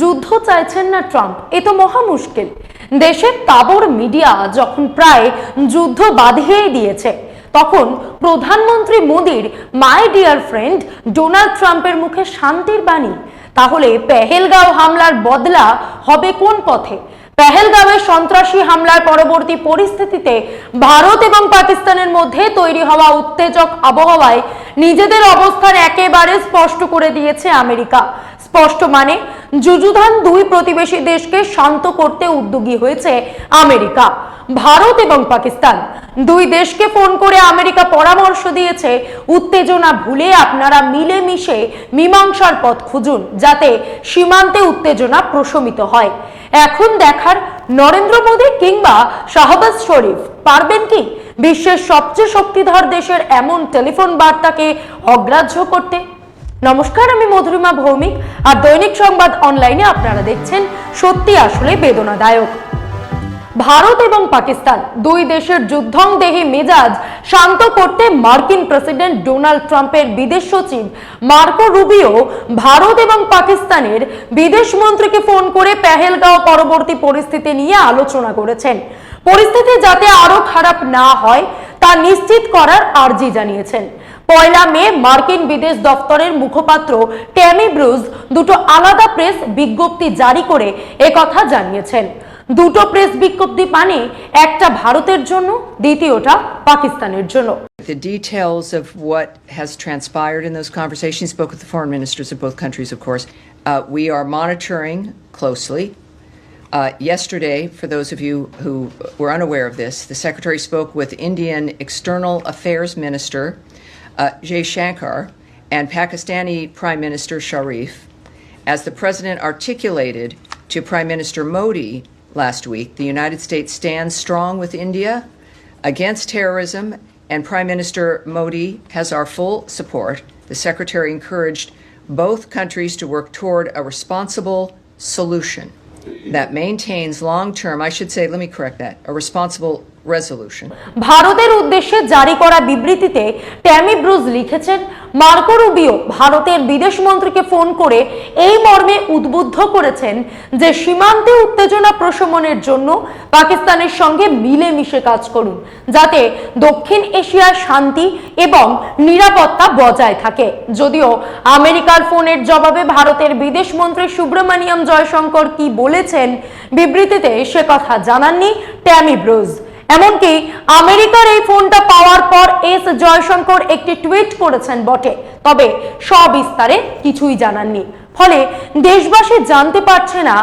যুদ্ধ চাইছেন না ট্রাম্প, এ তো মহা মুশকিল। দেশের তাবর মিডিয়া যখন প্রায় যুদ্ধ বাঁধিয়েই দিয়েছে, তখন প্রধানমন্ত্রী মোদীর মাই ডিয়ার ফ্রেন্ড ডোনাল্ড ট্রাম্পের মুখে শান্তির বাণী। তাহলে পেহেলগাঁও হামলার বদলা হবে কোন পথে? পেহেলগাঁওয়ে সন্ত্রাসী হামলার পরবর্তী পরিস্থিতিতে ভারত এবং পাকিস্তানের মধ্যে তৈরি হওয়া উত্তেজক আবহাওয়ায় নিজেদের অবস্থান একেবারে স্পষ্ট করে দিয়েছে আমেরিকা। স্পষ্ট মানে যুযুধান দুই প্রতিবেশী দেশকে শান্ত করতে উদ্যোগী হয়েছে আমেরিকা। ভারত এবং পাকিস্তান দুই দেশকে ফোন করে আমেরিকা পরামর্শ দিয়েছে, উত্তেজনা ভুলে আপনারা মিলেমিশে মীমাংসার পথ খুঁজুন যাতে সীমান্তে উত্তেজনা প্রশমিত হয়। এখন দেখার নরেন্দ্র মোদী কিংবা শাহবাজ শরীফ, পারবেন কি? বিশ্বের সবচেয়ে শক্তিধর দেশের এমন টেলিফোন বার্তাকে অগ্রাহ্য করতে। নমস্কার, আমি মধুরিমা ভৌমিক আর দৈনিক সংবাদ অনলাইনে আপনারা দেখছেন সত্যি আসলে বেদনাদায়ক। ভারত এবং পাকিস্তান, দুই দেশের যুদ্ধং যুদ্ধংদেহী মেজাজ শান্ত করতে মার্কিন প্রেসিডেন্ট ডোনাল্ড ট্রাম্পের বিদেশ সচিব মার্কো রুবিও ভারত এবং পাকিস্তানের বিদেশ মন্ত্রীকে ফোন করে পেহেলগাঁও পরবর্তী পরিস্থিতি নিয়ে আলোচনা করেছেন। পরিস্থিতি যাতে আরও খারাপ না হয়, তা নিশ্চিত করার আর্জি জানিয়েছেন। পয়লা মে মার্কিন বিদেশ দপ্তরের মুখপাত্র ট্যামি ব্রুজ দুটো আলাদা প্রেস বিজ্ঞপ্তি জারি করে একথা জানিয়েছেন দুটো প্রেস বিজ্ঞপ্তি পানে একটা ভারতের জন্য দ্বিতীয়টা পাকিস্তানের জন্য The details of what has transpired in those conversations, spoke with the foreign ministers of both countries, of course. Uh, we are monitoring closely. Uh, yesterday, for those of you who were unaware of this, the Secretary spoke with Indian External Affairs Minister uh, Jay Shankar and Pakistani Prime Minister Sharif. As the President articulated to Prime Minister Modi last week, the United States stands strong with India against terrorism, and Prime Minister Modi has our full support. The Secretary encouraged both countries to work toward a responsible solution that maintains long term, I should say, let me correct that, a responsible resolution. ভারতের উদ্দেশ্যে জারি করা বিবৃতিতে Tammy Bruce লিখেছেন, Marco Rubio ভারতের বিদেশ মন্ত্রীকে phone করে এই মর্মে উদ্বুদ্ধ করেছেন যে সীমান্তে উত্তেজনা প্রশমনের জন্য পাকিস্তানের সঙ্গে মিলেমিশে কাজ করুন, যাতে দক্ষিণ এশিয়ার শান্তি এবং নিরাপত্তা বজায় থাকে যদিও আমেরিকার ফোনের জবাবে ভারতের বিদেশ মন্ত্রী সুব্রমণিয়াম জয়শঙ্কর কি বলেছেন বিবৃতিতে সে কথা জানাননি ট্যামি ব্রুজ এমনকি আমেরিকার এই ফোনটা পাওয়ার পর এস জয়শঙ্কর একটি টুইট করেছেন বটে। তবে সবিস্তারে কিছুই জানাননি। ফলে দেশবাসী জানতে পারছে না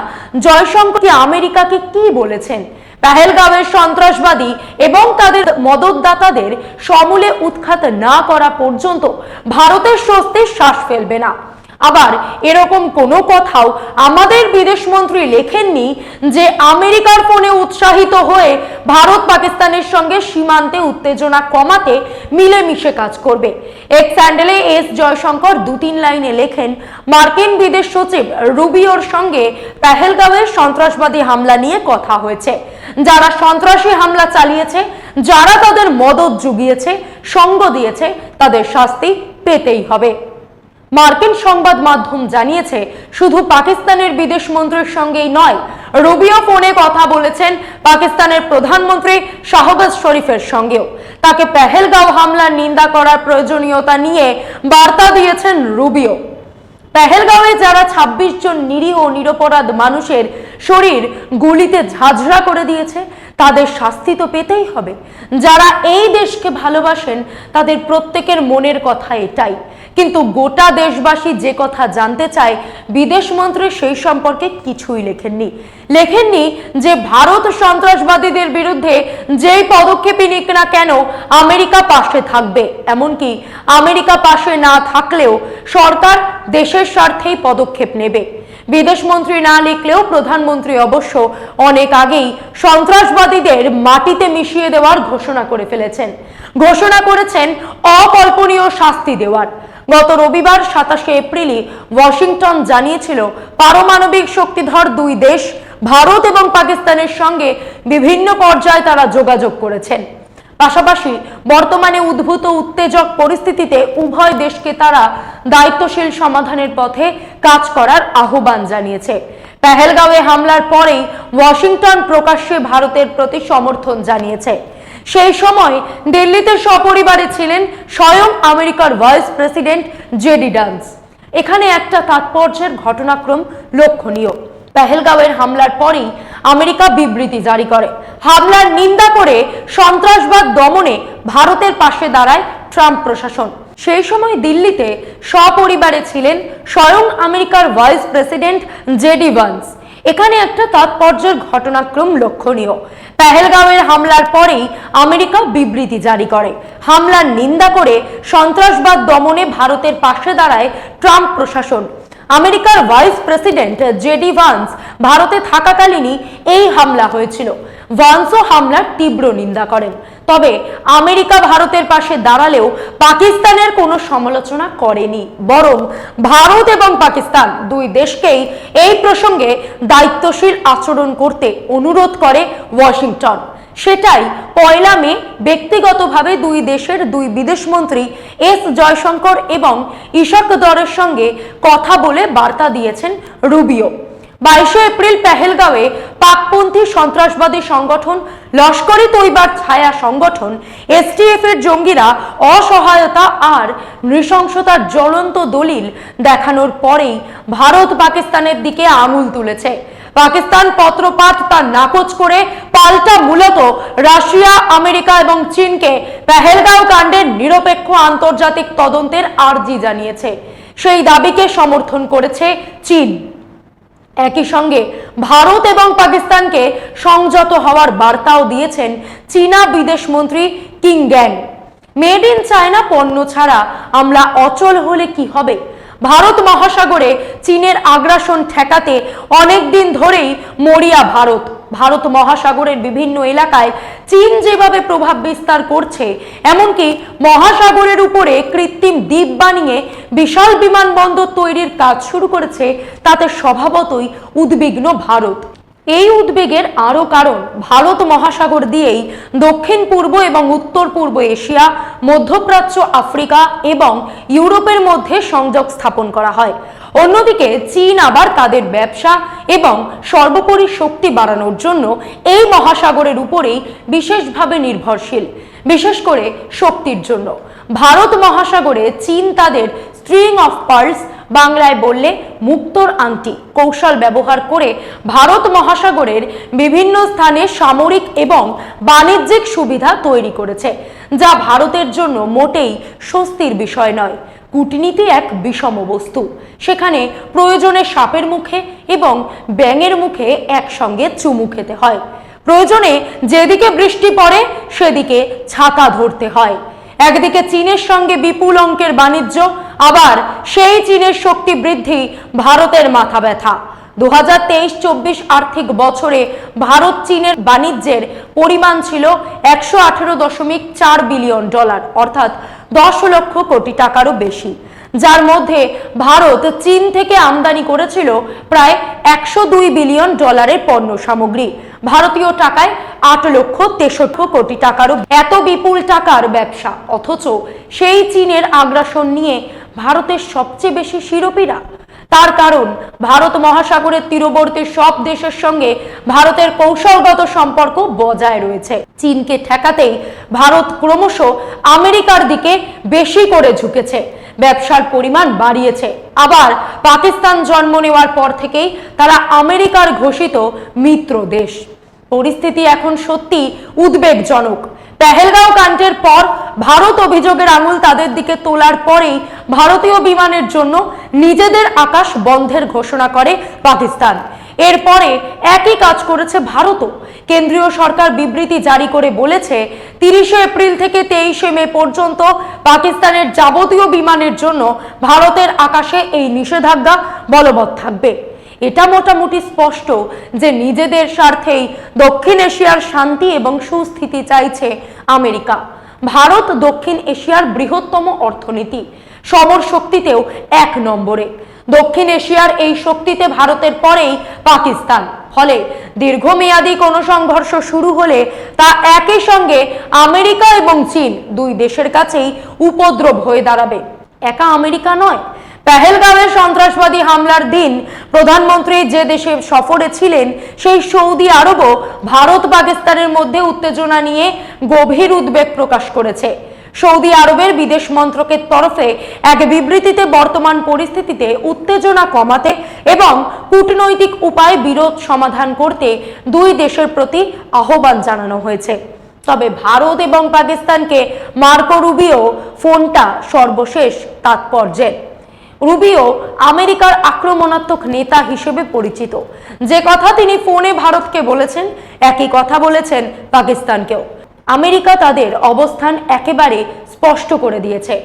জয়শঙ্কর আমেরিকাকে কি বলেছেন। পেহেলগাঁওয়ের সন্ত্রাসবাদী এবং তাদের মদতদাতাদের সমূলে উৎখাত না করা পর্যন্ত ভারতের স্বস্তির শ্বাস ফেলবে না। আবার এরকম কোনো কথাও আমাদের বিদেশমন্ত্রী লেখেননি যে আমেরিকার ফোনে উৎসাহিত হয়ে ভারত পাকিস্তানের সঙ্গে সীমান্তে উত্তেজনা কমাতে মিলেমিশে কাজ করবে। এক স্যান্ডেলে এস জয়শঙ্কর দু তিন লাইনে লেখেন, মার্কিন বিদেশ সচিব রুবিওর সঙ্গে পেহেলগাঁওয়ের সন্ত্রাসবাদী হামলা নিয়ে কথা হয়েছে। যারা সন্ত্রাসী হামলা চালিয়েছে, যারা তাদের মদত জুগিয়েছে, সঙ্গ দিয়েছে, তাদের শাস্তি পেতেই হবে। মার্কিন সংবাদ মাধ্যম জানিয়েছে, শুধু পাকিস্তানের বিদেশ মন্ত্রীর সঙ্গেই নয়, রুবিও ফোনে কথা বলেছেন পাকিস্তানের প্রধানমন্ত্রী শাহবাজ শরীফের সঙ্গেও। তাকে পেহেলগাঁও হামলার নিন্দা করার প্রয়োজনীয়তা নিয়ে বার্তা দিয়েছেন রুবিও। পেহেলগাঁওয়ে যারা ২৬ জন নিরীহ নিরপরাধ মানুষের শরীর গুলিতে ঝাঁঝরা করে দিয়েছে, তাদের শাস্তি তো পেতেই হবে। যারা এই দেশকে ভালোবাসেন, তাদের প্রত্যেকের মনের কথা এটাই। কিন্তু গোটা দেশবাসী যে কথা জানতে চায়, বিদেশ মন্ত্রী সেই সম্পর্কে কিছুই লেখেননি। লেখেননি যে ভারত সন্ত্রাসবাদীদের বিরুদ্ধে যেই পদক্ষেপই নিক না কেন, আমেরিকা পাশে থাকবে। এমনকি আমেরিকা পাশে না থাকলেও সরকার দেশের স্বার্থেই পদক্ষেপ নেবে। বিদেশমন্ত্রী না লিখলেও প্রধানমন্ত্রী অবশ্য অনেক আগেই সন্ত্রাসবাদীদের মাটিতে মিশিয়ে দেওয়ার ঘোষণা করে ফেলেছেন। ঘোষণা করেছেন অকল্পনীয় শাস্তি দেওয়ার। গত রবিবার সাতাশে এপ্রিলই ওয়াশিংটন জানিয়েছিল, পারমাণবিক শক্তিধর দুই দেশ, ভারত এবং পাকিস্তানের সঙ্গে বিভিন্ন পর্যায়ে তারা যোগাযোগ করেছেন। পাশাপাশি বর্তমানে উদ্ভূত উত্তেজক পরিস্থিতিতে উভয় দেশকে তারা দায়িত্বশীল সমাধানের পথে কাজ করার আহ্বান জানিয়েছে। পেহেলগাঁওয়ে হামলার পরেই ওয়াশিংটন প্রকাশ্যে ভারতের প্রতি সমর্থন জানিয়েছে। সেই সময় দিল্লিতে সপরিবারে ছিলেন স্বয়ং আমেরিকার ভাইস প্রেসিডেন্ট জেডি ডান্স। এখানে একটা তাৎপর্যের ঘটনাক্রম লক্ষণীয়। পেহেলগাঁওয়ের হামলার পরেই আমেরিকা বিবৃতি জারি করে। হামলার নিন্দা করে সন্ত্রাসবাদ দমনে ভারতের পাশে দাঁড়ায় ট্রাম্প প্রশাসন। সেই সময় দিল্লিতে সপরিবারে ছিলেন স্বয়ং আমেরিকার ভাইস প্রেসিডেন্ট জেডি ভান্স। এখানে একটা তাৎপর্যের ঘটনাক্রম লক্ষণীয়। পেহেলগাঁওয়ের হামলার পরেই আমেরিকা বিবৃতি জারি করে। হামলার নিন্দা করে সন্ত্রাসবাদ দমনে ভারতের পাশে দাঁড়ায় ট্রাম্প প্রশাসন। আমেরিকার ভাইস প্রেসিডেন্ট জেডি ভান্স ভারতে থাকাকালীনই এই হামলা হয়েছিল। ভান্সও হামলার তীব্র নিন্দা করেন। তবে আমেরিকা ভারতের পাশে দাঁড়ালেও পাকিস্তানের কোনো সমালোচনা করেনি। বরং ভারত এবং পাকিস্তান দুই দেশকেই এই প্রসঙ্গে দায়িত্বশীল আচরণ করতে অনুরোধ করে ওয়াশিংটন। সেটাই পয়লা মে ব্যক্তিগতভাবে দুই দেশের দুই বিদেশমন্ত্রী এস জয়শঙ্কর এবং ইশাক দরের সঙ্গে কথা বলে বার্তা দিয়েছেন রুবিও। বাইশে এপ্রিল পেহেলগাঁওয়ে পাকপন্থী সন্ত্রাসবাদী সংগঠন লস্করি তৈবার ছায়া সংগঠন এসটিএফ এর জঙ্গিরা অসহায়তা আর নৃশংসতার জ্বলন্ত দলিল দেখানোর পরেই ভারত পাকিস্তানের দিকে আঙুল তুলেছে। পাকিস্তান পত্রপাঠ তা নাকচ করে পাল্টা মূলত রাশিয়া, আমেরিকা এবং চীনকে পেহেলগাঁও কাণ্ডের নিরপেক্ষ আন্তর্জাতিক তদন্তের আর্জি জানিয়েছে। সেই দাবিকে সমর্থন করেছে চীন। একই সঙ্গে ভারত এবং পাকিস্তানকে সংযত হওয়ার বার্তাও দিয়েছেন চীনা বিদেশমন্ত্রী Qin Gang. Made in China পণ্য ছাড়া আমরা অচল হলে কি হবে? ভারত মহাসাগরে চীনের আগ্রাসন ঠেকাতে অনেক দিন ধরেই মরিয়া ভারত। ভারত মহাসাগরের বিভিন্ন এলাকায় চীন যেভাবে প্রভাব বিস্তার করছে, এমনকি মহাসাগরের উপরে কৃত্রিম দ্বীপ বানিয়ে বিশাল বিমানবন্দর তৈরির কাজ শুরু করেছে, তাতে স্বভাবতই উদ্বিগ্ন ভারত। এই উদ্বেগের আরও কারণ ভারত মহাসাগর দিয়েই দক্ষিণ পূর্ব এবং উত্তর পূর্ব এশিয়া, মধ্যপ্রাচ্য আফ্রিকা এবং ইউরোপের মধ্যে সংযোগ স্থাপন করা হয়। অন্যদিকে চীন আবার তাদের ব্যবসা এবং সর্বোপরি শক্তি বাড়ানোর জন্য এই মহাসাগরের উপরেই বিশেষভাবে নির্ভরশীল, বিশেষ করে শক্তির জন্য। ভারত মহাসাগরে চীন তাদের স্ট্রিং অফ পার্লস বাংলায় বললে মুক্তোর আংটি কৌশল ব্যবহার করে ভারত মহাসাগরের বিভিন্ন স্থানে সামরিক এবং বাণিজ্যিক সুবিধা তৈরি করেছে, যা ভারতের জন্য মোটেই স্বস্তির বিষয় নয়। কূটনীতি এক বিষম বস্তু। সেখানে প্রয়োজনে সাপের মুখে এবং ব্যাঙের মুখে একসঙ্গে চুমু খেতে হয়। প্রয়োজনে যেদিকে বৃষ্টি পড়ে, সেদিকে ছাতা ধরতে হয়। একদিকে চীনের সঙ্গে বিপুল অঙ্কের বাণিজ্য আবার সেই চীনের শক্তি বৃদ্ধি ভারতের মাথা ব্যথা। দু হাজার আর্থিক বছরে ভারত চীনের বাণিজ্যের পরিমাণ ছিল একশো বিলিয়ন ডলার, অর্থাৎ দশ লক্ষ কোটি টাকারও বেশি। যার মধ্যে ভারত চীন থেকে আমদানি করেছিল প্রায় একশো দুই বিলিয়ন ডলারের পণ্য সামগ্রী। ভারতীয় টাকায় আট লক্ষ তেষট্টি কোটি টাকারও এত বিপুল টাকার ব্যবসা, অথচ সেই চীনের আগ্রাসন নিয়ে ভারতের সবচেয়ে বেশি শিরোপীরা। তার কারণ, ভারত মহাসাগরের তীরবর্তী সব দেশের সঙ্গে ভারতের কৌশলগত সম্পর্ক বজায় রয়েছে। চীনকে ঠেকাতেই ভারত ক্রমশ আমেরিকার দিকে বেশি করে ঝুঁকেছে। ব্যবসার পরিমাণ বাড়িয়েছে। আবার পাকিস্তান জন্ম নেওয়ার পর থেকেই তারা আমেরিকার ঘোষিত মিত্র দেশ। পরিস্থিতি এখন সত্যি উদ্বেগজনক। পেহেলগাঁও কাণ্ডের পর ভারত অভিযোগের আঙুল তাদের দিকে তোলার পরেই ভারতীয় বিমানের জন্য নিজেদের আকাশ বন্ধের ঘোষণা করে পাকিস্তান। এরপরে একই কাজ করেছে ভারতও। কেন্দ্রীয় সরকার বিবৃতি জারি করে বলেছে, তিরিশে এপ্রিল থেকে তেইশে মে পর্যন্ত পাকিস্তানের যাবতীয় বিমানের জন্য ভারতের আকাশে এই নিষেধাজ্ঞা বলবৎ থাকবে। এটা মোটামুটি স্পষ্ট যে নিজেদের স্বার্থেই দক্ষিণ এশিয়ার শান্তি এবং সুস্থিতি চাইছে আমেরিকা। ভারত দক্ষিণ এশিয়ার বৃহত্তম অর্থনীতি, সমর শক্তিতেও এক নম্বরে। দক্ষিণ এশিয়ার এই শক্তিতে ভারতের পরেই পাকিস্তান। ফলে দীর্ঘমেয়াদী কোনো সংঘর্ষ শুরু হলে তা একই সঙ্গে আমেরিকা এবং চীন দুই দেশের কাছেই উপদ্রব হয়ে দাঁড়াবে। একা আমেরিকা নয় পেহেলগাঁওয়ের সন্ত্রাসবাদী হামলার দিন প্রধানমন্ত্রী যে দেশে সফরে ছিলেন, সেই সৌদি আরবও ভারত পাকিস্তানের মধ্যে উত্তেজনা নিয়ে গভীর উদ্বেগ প্রকাশ করেছে। সৌদি আরবের বিদেশ মন্ত্রকের তরফে এক বিবৃতিতে বর্তমান পরিস্থিতিতে উত্তেজনা কমাতে এবং কূটনৈতিক উপায় বিরোধ সমাধান করতে দুই দেশের প্রতি আহ্বান জানানো হয়েছে। তবে ভারত এবং পাকিস্তানকে মার্কো রুবিও ফোনটা সর্বশেষ তাৎপর্যের। রুবিও আমেরিকার আক্রমণাত্মক নেতা হিসেবে পরিচিত। যে কথা তিনি ফোনে ভারতকে বলেছেন, একই কথা বলেছেন পাকিস্তানকেও। আমেরিকা তাদের অবস্থান একেবারে স্পষ্ট করে দিয়েছে।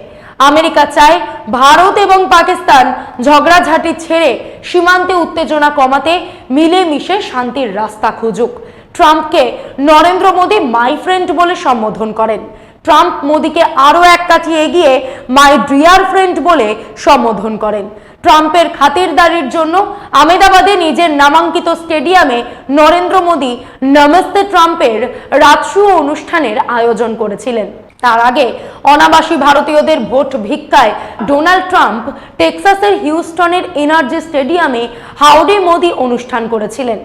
আমেরিকা চায় ভারত এবং পাকিস্তান ঝগড়াঝাটি ছেড়ে সীমান্তে উত্তেজনা কমাতে মিলেমিশে শান্তির রাস্তা খুঁজুক। ট্রাম্পকে নরেন্দ্র মোদী মাই ফ্রেন্ড বলে সম্বোধন করেন। ট্রাম্প মোদীকে আরও এক কাঠি এগিয়ে মাই ডিয়ার ফ্রেন্ড বলে সম্বোধন করেন। ট্রাম্পের খাতিরদারির জন্য আমেদাবাদে নিজের নামাঙ্কিত স্টেডিয়ামে নরেন্দ্র মোদী নমস্তে ট্রাম্পের রাজসূয় অনুষ্ঠানের আয়োজন করেছিলেন। তার আগে অনাবাসী ভারতীয়দের ভোট ভিক্ষায় ডোনাল্ড ট্রাম্প টেক্সাসের হিউস্টনের এনার্জি স্টেডিয়ামে হাউডি মোদি অনুষ্ঠান করেছিলেন।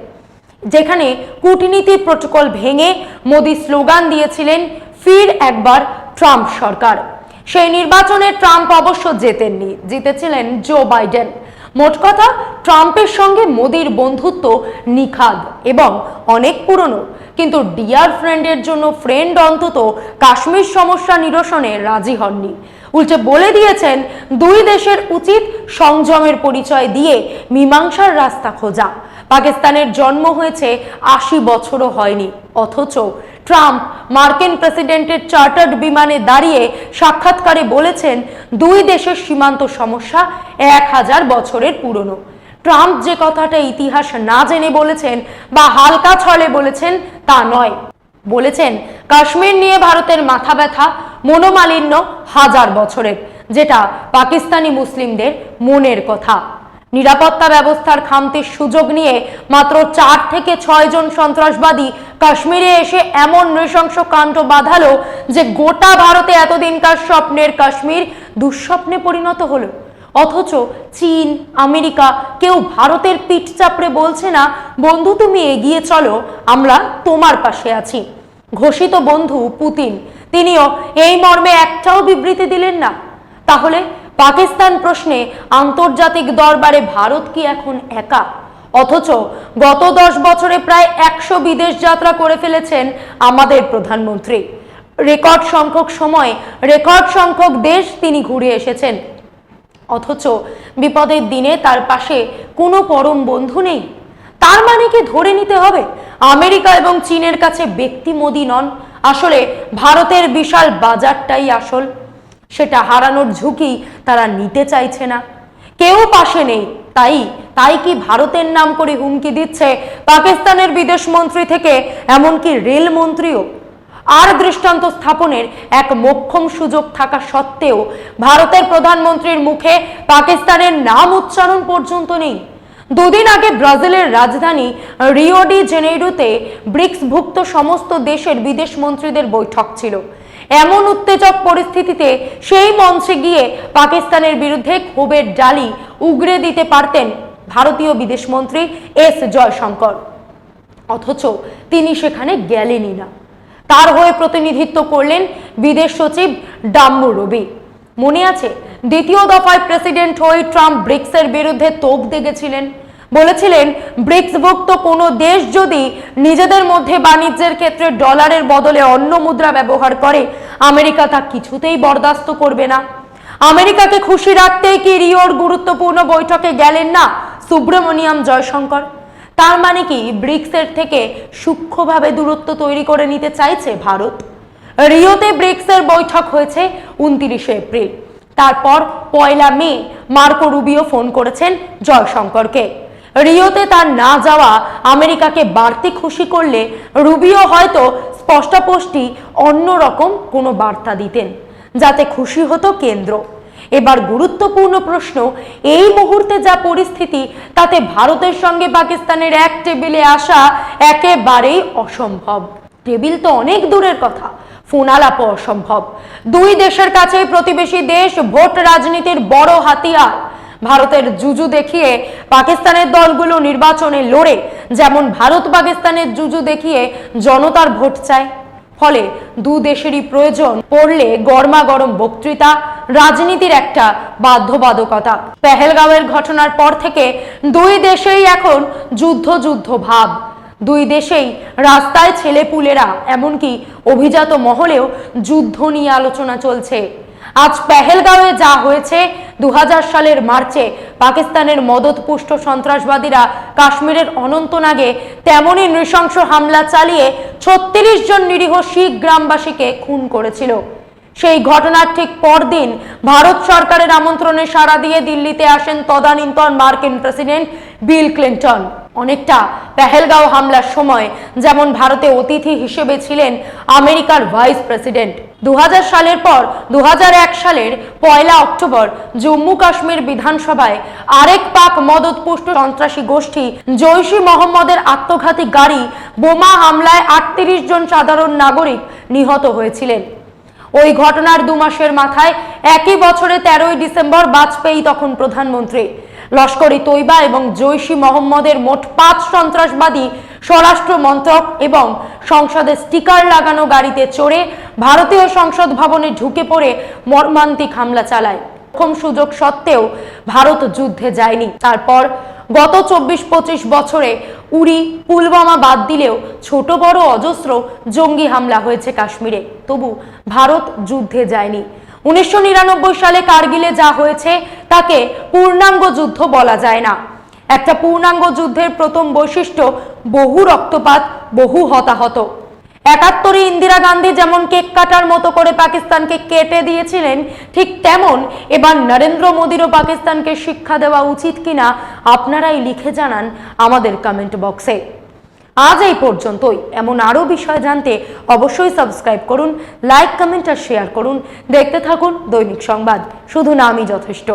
যেখানে কূটনীতির প্রোটোকল ভেঙে মোদি স্লোগান দিয়েছিলেন ফির একবার ট্রাম্প সরকার। সেই নির্বাচনে ট্রাম্প অবশ্য জেতেননি, জিতেছিলেন জো বাইডেন। মোট কথা, ট্রাম্পের সঙ্গে মোদির বন্ধুত্ব নিখাদ এবং অনেক পুরনো। কিন্তু ডিয়ার ফ্রেন্ডের জন্য ফ্রেন্ড অন্তত কাশ্মীর সমস্যা নিরসনে রাজি হননি। উল্টে বলে দিয়েছেন, দুই দেশের উচিত সংযমের পরিচয় দিয়ে মীমাংসার রাস্তা খোঁজা। পাকিস্তানের জন্ম হয়েছে আশি বছরও হয়নি, অথচ ট্রাম্প মার্কিন প্রেসিডেন্টের চার্টার্ড বিমানে দাঁড়িয়ে সাক্ষাৎকারে বলেছেন, দুই দেশের সীমান্ত সমস্যা এক হাজার বছরের পুরনো। ট্রাম্প যে কথাটা ইতিহাস না জেনে বলেছেন বা হালকা ছলে বলেছেন তা নয়। বলেছেন, কাশ্মীর নিয়ে ভারতের মাথা ব্যথা মনোমালিন্য হাজার বছরের, যেটা পাকিস্তানি মুসলিমদের মনের কথা। নিরাপত্তা ব্যবস্থার খামতির সুযোগ নিয়ে মাত্র চার থেকে ছয় জন সন্ত্রাসবাদী কাশ্মীরে এসে এমন নৃশংস কাণ্ড বাঁধালো যে গোটা ভারতে এতদিনকার স্বপ্নের কাশ্মীর দুঃস্বপ্নে পরিণত হলো। অথচ চীন, আমেরিকা কেউ ভারতের পিঠ চাপড়ে বলছে না, বন্ধু, তুমি এগিয়ে চলো, আমরা তোমার পাশে আছি। ঘোষিত বন্ধু পুতিন, তিনিও এই মর্মে একটাও বিবৃতি দিলেন না। তাহলে পাকিস্তান প্রশ্নে আন্তর্জাতিক দরবারে ভারত কি এখন একা? অথচ গত দশ বছরে প্রায় একশো বিদেশ যাত্রা করে ফেলেছেন আমাদের প্রধানমন্ত্রী। রেকর্ড সংখ্যক সময়, রেকর্ড সংখ্যক দেশ তিনি ঘুরে এসেছেন। অথচ বিপদের দিনে তার পাশে কোনো পরম বন্ধু নেই। তার মানে কি ধরে নিতে হবে? আমেরিকা এবং চীনের কাছে ব্যক্তি মোদী নন। আসলে ভারতের বিশাল বাজারটাই আসল। সেটা হারানোর ঝুঁকি তারা নিতে চাইছে না। কেউ পাশে নেই, তাই তাই কি ভারতের নাম করে হুমকি দিচ্ছে পাকিস্তানের বিদেশ মন্ত্রী থেকে এমনকি রেল মন্ত্রীও? আর দৃষ্টান্ত স্থাপনের এক মোক্ষম সুযোগ থাকা সত্ত্বেও ভারতের প্রধানমন্ত্রীর মুখে পাকিস্তানের নাম উচ্চারণ পর্যন্ত নেই। দুদিন আগে ব্রাজিলের রাজধানী রিও ডি জেনেইরোতে ব্রিক্সভুক্ত সমস্ত দেশের বিদেশ মন্ত্রীদের বৈঠক ছিল। এমন উত্তেজক পরিস্থিতিতে সেই মঞ্চে গিয়ে পাকিস্তানের বিরুদ্ধে ক্ষোভের ডালি উগরে দিতে পারতেন ভারতীয় বিদেশমন্ত্রী এস জয়শঙ্কর। অথচ তিনি সেখানে গেলেনই না। তার হয়ে প্রতিনিধিত্ব করলেন বিদেশ সচিব ডাম্বু রবি। মনে আছে, দ্বিতীয় দফায় প্রেসিডেন্ট হয়ে ট্রাম্প ব্রিক্সের বিরুদ্ধে তোপ দেখেছিলেন বলেছিলেন, ব্রিক্সভুক্ত কোনো দেশ যদি নিজেদের মধ্যে বাণিজ্যের ক্ষেত্রে ডলারের বদলে অন্য মুদ্রা ব্যবহার করে, আমেরিকা তা কিছুতেই বরদাস্ত করবে না। আমেরিকাকে খুশি রাখতেই কি রিওর গুরুত্বপূর্ণ বৈঠকে গেলেন না সুব্রমণিয়াম জয়শঙ্কর? তার মানে কি ব্রিক্সের থেকে সূক্ষ্মভাবে দূরত্ব তৈরি করে নিতে চাইছে ভারত? রিওতে ব্রিক্সের বৈঠক হয়েছে উনত্রিশে এপ্রিল। তারপর পয়লা মে মার্কো রুবিও ফোন করেছেন জয়শঙ্করকে। রিওতে তার না যাওয়া আমেরিকাকে বাড়তি খুশি করলে রুবিও হয়তো স্পষ্টপষ্টি অন্যরকম কোনো বার্তা দিতেন, যাতে খুশি হতো কেন্দ্র। এবার গুরুত্বপূর্ণ প্রশ্ন, এই মুহূর্তে যা পরিস্থিতি, তাতে ভারতের সঙ্গে পাকিস্তানের এক টেবিলে আসা একেবারেই অসম্ভব। টেবিল তো অনেক দূরের কথা, ফোন আলাপও অসম্ভব। দুই দেশের কাছে প্রতিবেশী দেশ ভোট রাজনীতির বড় হাতিয়ার। ভারতের জুজু দেখিয়ে পাকিস্তানের দলগুলো নির্বাচনে লড়ে, যেমন ভারত পাকিস্তানের জুজু দেখিয়ে জনতার ভোট চায়। ফলে দু দেশেরই প্রয়োজন পড়লে গরমা গরম বক্তৃতা, রাজনীতির একটা বাধ্যবাধকতা। পেহেলগাঁওয়ের ঘটনার পর থেকে দুই দেশেই এখন যুদ্ধ যুদ্ধ ভাব। দুই দেশেই রাস্তায় ছেলেপুলেরা, এমনকি অভিজাত মহলেও যুদ্ধ নিয়ে আলোচনা চলছে। আজ পেহেলগাঁওয়ে যা হয়েছে দু হাজার সালের মার্চে পাকিস্তানের মদতপুষ্ট সন্ত্রাসবাদীরা কাশ্মীরের অনন্তনাগে তেমনই নৃশংস হামলা চালিয়ে ছত্রিশ জন নিরীহ শিখ গ্রামবাসীকে খুন করেছিল। সেই ঘটনার ঠিক পরদিন ভারত সরকারের আমন্ত্রণে সাড়া দিয়ে দিল্লিতে আসেন তদানীন্তন মার্কিন প্রেসিডেন্ট বিল ক্লিন্টন। অনেকটা পেহেলগাঁও হামলার সময় যেমন ভারতে অতিথি হিসেবে ছিলেন আমেরিকার ভাইস প্রেসিডেন্ট। দু হাজার সালের পর দু হাজার এক সালের পয়লা অক্টোবর, জম্মু কাশ্মীর বিধানসভায় আরেক পাক মদতপুষ্ট সন্ত্রাসী গোষ্ঠী জৈশি মোহাম্মদের আত্মঘাতী গাড়ি বোমা হামলায় আটত্রিশ জন সাধারণ নাগরিক নিহত হয়েছিলেন। ওই ঘটনার দু মাসের মাথায় একই বছরে তেরোই ডিসেম্বর বাজপেয়ী তখন প্রধানমন্ত্রী। লস্করি তৈবা এবং জৈশি মোহাম্মদের মোট পাঁচ সন্ত্রাসবাদী, স্বরাষ্ট্র মন্ত্রক এবং সংসদে স্টিকার লাগানো গাড়িতে চড়ে ভারতীয় সংসদ ভবনে ঢুকে পড়ে মর্মান্তিক হামলা চালায়। প্রথম সুযোগ সত্ত্বেও ভারত যুদ্ধে যায়নি। তারপর গত চব্বিশ পঁচিশ বছরে উড়ি পুলওয়ামা বাদ দিলেও ছোট বড় অজস্র জঙ্গি হামলা হয়েছে কাশ্মীরে। তবু ভারত যুদ্ধে যায়নি। উনিশশো নিরানব্বই সালে কার্গিলে যা হয়েছে, তাকে পূর্ণাঙ্গ যুদ্ধ বলা যায় না। একটা পূর্ণাঙ্গ যুদ্ধের প্রথম বৈশিষ্ট্য বহু রক্তপাত, বহু হতাহত। একাত্তরে ইন্দিরা গান্ধী যেমন কেক কাটার মতো করে পাকিস্তানকে কেটে দিয়েছিলেন, ঠিক তেমন এবার নরেন্দ্র মোদীরও পাকিস্তানকে শিক্ষা দেওয়া উচিত কিনা আপনারাই লিখে জানান আমাদের কমেন্ট বক্সে আজ এই পর্যন্তই। এমন আরও বিষয় জানতে অবশ্যই সাবস্ক্রাইব করুন লাইক কমেন্ট আর শেয়ার করুন। দেখতে থাকুন দৈনিক সংবাদ। শুধু নামই যথেষ্ট।